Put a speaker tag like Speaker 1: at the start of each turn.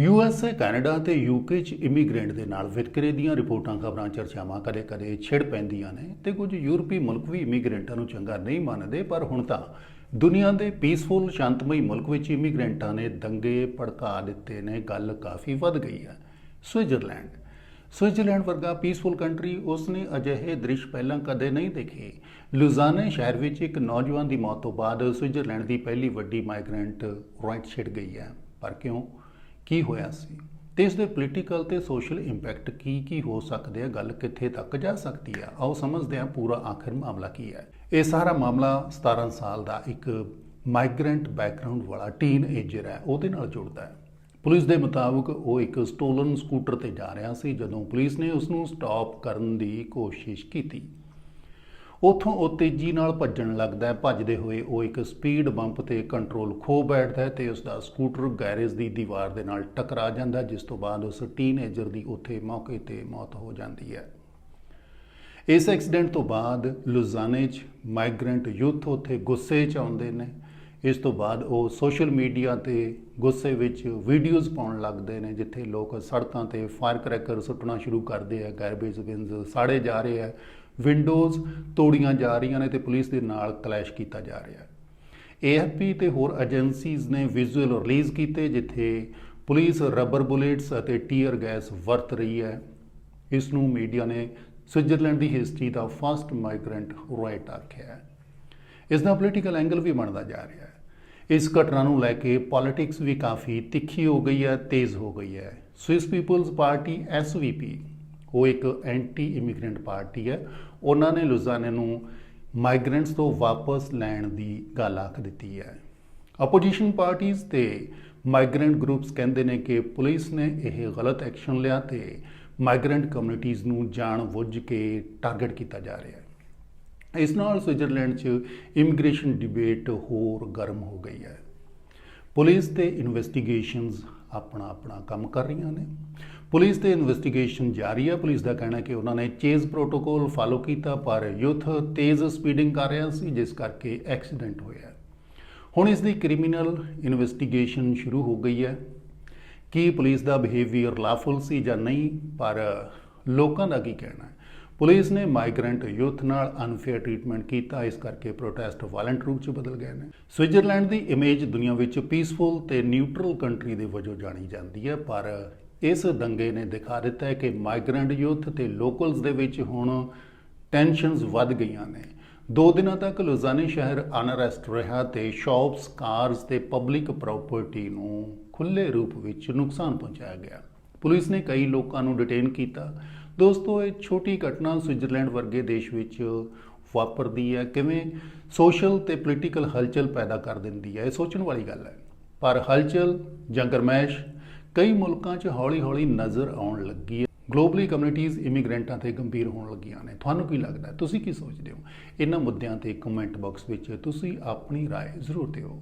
Speaker 1: USA Canada ਤੇ UK ਚ immigrant ਦੇ ਨਾਲ ਵਿਤਕਰੇ ਦੀਆਂ ਰਿਪੋਰਟਾਂ ਖਬਰਾਂ, ਚਰਚਾਵਾਂ ਕਦੇ-ਕਦੇ ਛਿੜ ਪੈਂਦੀਆਂ ਨੇ ਤੇ ਕੁਝ ਯੂਰਪੀ ਮੁਲਕ ਵੀ ਇਮੀਗ੍ਰੈਂਟਾਂ ਨੂੰ ਚੰਗਾ ਨਹੀਂ ਮੰਨਦੇ, ਪਰ ਹੁਣ ਤਾਂ ਦੁਨੀਆ ਦੇ ਪੀਸਫੁਲ ਸ਼ਾਂਤਮਈ ਮੁਲਕ ਵਿੱਚ ਇਮੀਗ੍ਰੈਂਟਾਂ ਨੇ ਦੰਗੇ ਭੜਕਾ ਦਿੱਤੇ ਨੇ, ਗੱਲ ਕਾਫੀ ਵੱਧ ਗਈ ਹੈ। ਸਵਿਟਜ਼ਰਲੈਂਡ ਸਵਿਟਜ਼ਰਲੈਂਡ ਵਰਗਾ ਪੀਸਫੁਲ ਕੰਟਰੀ ਉਸ ਨੇ ਅਜਿਹੇ ਦ੍ਰਿਸ਼ ਪਹਿਲਾਂ ਕਦੇ ਨਹੀਂ ਦੇਖੇ। ਲੁਜ਼ਾਨੇ ਸ਼ਹਿਰ ਵਿੱਚ ਇੱਕ ਨੌਜਵਾਨ ਦੀ ਮੌਤ ਤੋਂ ਬਾਅਦ ਸਵਿਟਜ਼ਰਲੈਂਡ ਦੀ ਪਹਿਲੀ ਵੱਡੀ ਮਾਈਗ੍ਰੈਂਟ ਰਾਈਟ ਛਿੜ ਗਈ ਹੈ। ਪਰ ਕਿਉਂ? ਕੀ ਹੋਇਆ ਸੀ? ਤੇ ਇਸ ਦੇ ਪੋਲੀਟੀਕਲ ਤੇ ਸੋਸ਼ਲ ਇੰਪੈਕਟ ਕੀ ਕੀ ਹੋ ਸਕਦੇ ਆ? ਗੱਲ ਕਿੱਥੇ ਤੱਕ ਜਾ ਸਕਦੀ ਆ? ਆਓ ਸਮਝਦੇ ਹਾਂ ਪੂਰਾ ਆਖਰ ਮਾਮਲਾ ਕੀ ਹੈ। ਇਹ ਸਾਰਾ ਮਾਮਲਾ 17 ਸਾਲ ਦਾ ਇੱਕ ਮਾਈਗ੍ਰੈਂਟ ਬੈਕਗ੍ਰਾਉਂਡ ਵਾਲਾ ਟੀਨ ਏਜਰ ਹੈ, ਉਹਦੇ ਨਾਲ ਜੁੜਦਾ ਹੈ। ਪੁਲਿਸ ਦੇ ਮੁਤਾਬਕ ਉਹ ਇੱਕ ਸਟੋਲਨ ਸਕੂਟਰ ਤੇ ਜਾ ਰਿਹਾ ਸੀ, ਜਦੋਂ ਪੁਲਿਸ ਨੇ ਉਸ ਨੂੰ ਸਟਾਪ ਕਰਨ ਦੀ ਕੋਸ਼ਿਸ਼ ਕੀਤੀ। ਉਥੋਂ ਉਹ ਤੇਜ਼ੀ ਨਾਲ ਭੱਜਣ ਲੱਗਦਾ ਹੈ। ਭੱਜਦੇ ਹੋਏ ਉਹ ਇੱਕ ਸਪੀਡ ਬੰਪ ਤੇ ਕੰਟਰੋਲ ਖੋ ਬੈਠਦਾ ਹੈ ਤੇ ਉਸ ਦਾ ਸਕੂਟਰ ਗੈਰੇਜ ਦੀ ਦੀਵਾਰ ਦੇ ਨਾਲ ਟਕਰਾ ਜਾਂਦਾ ਜਿਸ ਤੋਂ ਬਾਅਦ ਉਸ ਟੀਨੇਜਰ ਦੀ ਉੱਥੇ ਮੌਕੇ ਤੇ ਮੌਤ ਹੋ ਜਾਂਦੀ ਹੈ। ਇਸ ਐਕਸੀਡੈਂਟ ਤੋਂ ਬਾਅਦ ਲੁਜ਼ਾਨੇ 'ਚ ਮਾਈਗ੍ਰੈਂਟ ਯੂਥ ਉੱਥੇ ਗੁੱਸੇ 'ਚ ਆਉਂਦੇ ਨੇ। ਇਸ ਤੋਂ ਬਾਅਦ ਉਹ ਸੋਸ਼ਲ ਮੀਡੀਆ ਤੇ ਗੁੱਸੇ ਵਿੱਚ ਵੀਡੀਓਜ਼ ਪਾਉਣ ਲੱਗਦੇ ਨੇ, ਜਿੱਥੇ ਲੋਕ ਸੜਕਾਂ ਤੇ ਫਾਇਰ ਕਰੈਕਰ ਸੁੱਟਣਾ ਸ਼ੁਰੂ ਕਰਦੇ ਆ। ਗਾਰਬੇਜ ਬਿਨਸ ਸਾੜੇ ਜਾ ਰਹੇ ਆ। ਵਿੰਡੋਜ਼ ਤੋੜੀਆਂ ਜਾ ਰਹੀਆਂ ਨੇ ਤੇ ਪੁਲਿਸ ਦੇ ਨਾਲ ਕਲੈਸ਼ ਕੀਤਾ ਜਾ ਰਿਹਾ ਹੈ। ਏਐਫਪੀ ਤੇ ਹੋਰ ਏਜੰਸੀਜ਼ ਨੇ ਵਿਜ਼ੂਅਲ ਰਿਲੀਜ਼ ਕੀਤੇ, ਜਿੱਥੇ ਪੁਲਿਸ ਰਬਰ ਬੁਲੇਟਸ ਅਤੇ ਟੀਅਰ ਗੈਸ ਵਰਤ ਰਹੀ ਹੈ। ਇਸ ਨੂੰ ਮੀਡੀਆ ਨੇ ਸਵਿਟਜ਼ਰਲੈਂਡ ਦੀ ਹਿਸਟਰੀ ਦਾ ਫਸਟ ਮਾਈਗ੍ਰੈਂਟ ਰਾਈਟ ਆਖਿਆ ਹੈ। ਇਸ ਦਾ ਪੋਲੀਟੀਕਲ ਐਂਗਲ ਵੀ ਬਣਦਾ ਜਾ ਰਿਹਾ ਹੈ। ਇਸ ਘਟਨਾ ਨੂੰ ਲੈ ਕੇ ਪੋਲਿਟਿਕਸ ਵੀ ਕਾਫੀ ਤਿੱਖੀ ਹੋ ਗਈ ਹੈ, ਤੇਜ਼ ਹੋ ਗਈ ਹੈ। ਸਵਿਸ ਪੀਪਲਜ਼ ਪਾਰਟੀ ਐਸਵੀਪੀ ਉਹ ਇੱਕ ਐਂਟੀ ਇਮੀਗ੍ਰੈਂਟ ਪਾਰਟੀ ਹੈ। ਉਹਨਾਂ ਨੇ ਲੁਜ਼ਾਨੇ ਨੂੰ ਮਾਈਗ੍ਰੈਂਟਸ ਤੋਂ ਵਾਪਸ ਲੈਣ ਦੀ ਗੱਲ ਆਖ ਦਿੱਤੀ ਹੈ। ਆਪੋਜੀਸ਼ਨ ਪਾਰਟੀਆਂ ਤੇ ਮਾਈਗ੍ਰੈਂਟ ਗਰੁੱਪਸ ਕਹਿੰਦੇ ਨੇ ਕਿ ਪੁਲਿਸ ਨੇ ਇਹ ਗਲਤ ਐਕਸ਼ਨ ਲਿਆ ਤੇ ਮਾਈਗ੍ਰੈਂਟ ਕਮਿਊਨਿਟੀਆਂ ਨੂੰ ਜਾਣ ਬੁੱਝ ਕੇ ਟਾਰਗੇਟ ਕੀਤਾ ਜਾ ਰਿਹਾ ਹੈ। ਇਸ ਨਾਲ ਸਵਿਟਜ਼ਰਲੈਂਡ 'ਚ ਇਮੀਗ੍ਰੇਸ਼ਨ ਡਿਬੇਟ ਹੋਰ ਗਰਮ ਹੋ ਗਈ ਹੈ। ਪੁਲਿਸ ਤੇ ਇਨਵੈਸਟੀਗੇਸ਼ਨਸ ਆਪਣਾ ਆਪਣਾ ਕੰਮ ਕਰ ਰਹੀਆਂ ਨੇ। ਪੁਲਿਸ ਤੇ ਇਨਵੈਸਟੀਗੇਸ਼ਨ ਜਾਰੀ ਹੈ ਪੁਲਿਸ ਦਾ ਕਹਿਣਾ ਹੈ ਕਿ ਉਹਨਾਂ ਨੇ ਚੇਜ਼ ਪ੍ਰੋਟੋਕੋਲ ਫਾਲੋ ਕੀਤਾ, ਪਰ ਯੂਥ ਤੇਜ਼ ਸਪੀਡਿੰਗ ਕਰ ਰਿਹਾ ਸੀ, ਜਿਸ ਕਰਕੇ ਐਕਸੀਡੈਂਟ ਹੋਇਆ ਹੁਣ ਇਸ ਦੀ ਕ੍ਰਿਮੀਨਲ ਇਨਵੈਸਟੀਗੇਸ਼ਨ ਸ਼ੁਰੂ ਹੋ ਗਈ ਹੈ। ਕੀ ਪੁਲਿਸ ਦਾ ਬਿਹੇਵੀਅਰ ਲਾਫੁਲ ਸੀ ਜਾਂ ਨਹੀਂ, ਪਰ ਲੋਕਾਂ ਦਾ ਕੀ ਕਹਿਣਾ ਹੈ? ਪੁਲਿਸ ਨੇ ਮਾਈਗ੍ਰੈਂਟ ਯੂਥ ਨਾਲ ਅਨਫੇਅਰ ਟ੍ਰੀਟਮੈਂਟ ਕੀਤਾ, ਇਸ ਕਰਕੇ ਪ੍ਰੋਟੈਸਟ ਵਾਇਲੈਂਟ ਰੂਪ 'ਚ ਬਦਲ ਗਏ ਨੇ। ਸਵਿਟਜ਼ਰਲੈਂਡ ਦੀ ਇਮੇਜ ਦੁਨੀਆ ਵਿੱਚ ਪੀਸਫੁਲ ਤੇ ਨਿਊਟਰਲ ਕੰਟਰੀ ਦੇ ਵਜੋਂ ਜਾਣੀ ਜਾਂਦੀ ਹੈ, ਪਰ ਇਸ ਦੰਗੇ ਨੇ ਦਿਖਾ ਦਿੱਤਾ ਹੈ ਕਿ ਮਾਈਗ੍ਰੈਂਟ ਯੂਥ ਤੇ ਲੋਕਲਸ ਦੇ ਵਿੱਚ ਹੁਣ ਟੈਨਸ਼ਨਸ ਵੱਧ ਗਈਆਂ ਨੇ। ਦੋ ਦਿਨਾਂ ਤੱਕ ਲੁਜ਼ਾਨੇ ਸ਼ਹਿਰ ਅਨਰੈਸਟ ਰਿਹਾ ਤੇ ਸ਼ਾਪਸ ਕਾਰਸ ਤੇ ਪਬਲਿਕ ਪ੍ਰਾਪਰਟੀ ਨੂੰ ਖੁੱਲੇ ਰੂਪ ਵਿੱਚ ਨੁਕਸਾਨ ਪਹੁੰਚਾਇਆ ਗਿਆ। ਪੁਲਿਸ ਨੇ ਕਈ ਲੋਕਾਂ ਨੂੰ ਡਿਟੇਨ ਕੀਤਾ। ਦੋਸਤੋ ਇਹ ਛੋਟੀ ਘਟਨਾ ਸਵਿਟਜ਼ਰਲੈਂਡ ਵਰਗੇ ਦੇਸ਼ ਵਿੱਚ ਵਾਪਰਦੀ ਹੈ ਕਿਵੇਂ ਸੋਸ਼ਲ ਤੇ ਪੋਲੀਟੀਕਲ ਹਲਚਲ ਪੈਦਾ ਕਰ ਦਿੰਦੀ ਹੈ ਇਹ ਸੋਚਣ ਵਾਲੀ ਗੱਲ ਹੈ ਪਰ ਹਲਚਲ ਜਾਂ ਗਰਮੈਸ਼ ਕਈ ਮੁਲਕਾਂ 'ਚ ਹੌਲੀ-ਹੌਲੀ ਨਜ਼ਰ ਆਉਣ ਲੱਗੀ ਹੈ ਗਲੋਬਲੀ ਕਮਿਊਨਿਟੀਆਂ ਇਮੀਗ੍ਰੈਂਟਾਂ ਤੇ ਗੰਭੀਰ ਹੋਣ ਲੱਗੀਆਂ ਨੇ ਤੁਹਾਨੂੰ ਕੀ ਲੱਗਦਾ ਹੈ? ਤੁਸੀਂ ਕੀ ਸੋਚਦੇ ਹੋ ਇਹਨਾਂ ਮੁੱਦਿਆਂ ਤੇ ਕਮੈਂਟ ਬਾਕਸ ਵਿੱਚ ਤੁਸੀਂ ਆਪਣੀ رائے ਜ਼ਰੂਰ ਦਿਓ